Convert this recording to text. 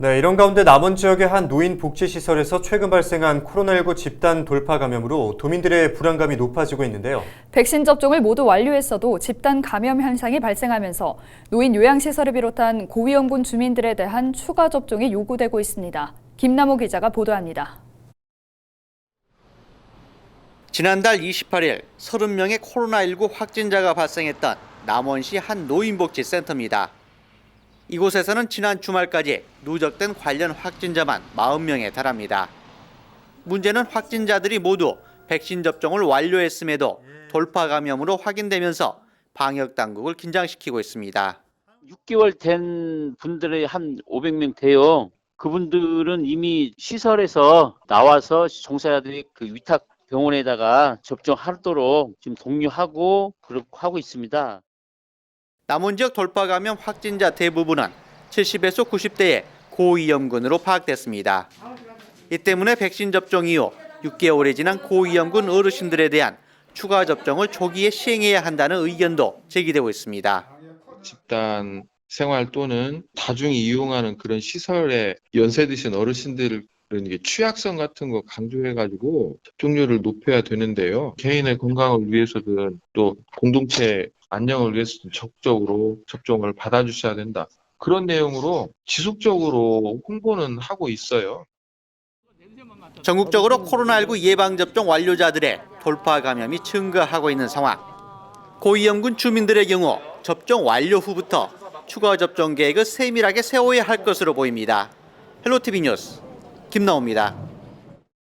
네, 이런 가운데 남원 지역의 한 노인 복지 시설에서 최근 발생한 코로나19 집단 돌파 감염으로 도민들의 불안감이 높아지고 있는데요. 백신 접종을 모두 완료했어도 집단 감염 현상이 발생하면서 노인 요양 시설을 비롯한 고위험군 주민들에 대한 추가 접종이 요구되고 있습니다. 김남호 기자가 보도합니다. 지난달 28일 30명의 코로나19 확진자가 발생했던 남원시 한 노인복지센터입니다. 이곳에서는 지난 주말까지 누적된 관련 확진자만 40명에 달합니다. 문제는 확진자들이 모두 백신 접종을 완료했음에도 돌파 감염으로 확인되면서 방역 당국을 긴장시키고 있습니다. 6개월 된 분들이 한 500명 돼요. 그분들은 이미 시설에서 나와서 종사자들이 그 위탁 병원에다가 접종하도록 지금 독려하고 그렇게 하고 있습니다. 남원 지역 돌파 감염 확진자 대부분은 70에서 90대의 고위험군으로 파악됐습니다. 이 때문에 백신 접종 이후 6개월이 지난 고위험군 어르신들에 대한 추가 접종을 조기에 시행해야 한다는 의견도 제기되고 있습니다. 집단 생활 또는 다중이 이용하는 그런 시설에 연세 드신 어르신들 은 이게 취약성 같은 거 강조해가지고 접종률을 높여야 되는데요. 개인의 건강을 위해서든 또 공동체 안녕을 위해서든 적극적으로 접종을 받아주셔야 된다. 그런 내용으로 지속적으로 홍보는 하고 있어요. 전국적으로 코로나19 예방접종 완료자들의 돌파 감염이 증가하고 있는 상황. 고위험군 주민들의 경우 접종 완료 후부터 추가 접종 계획을 세밀하게 세워야 할 것으로 보입니다. 헬로티비 뉴스 김나옵니다.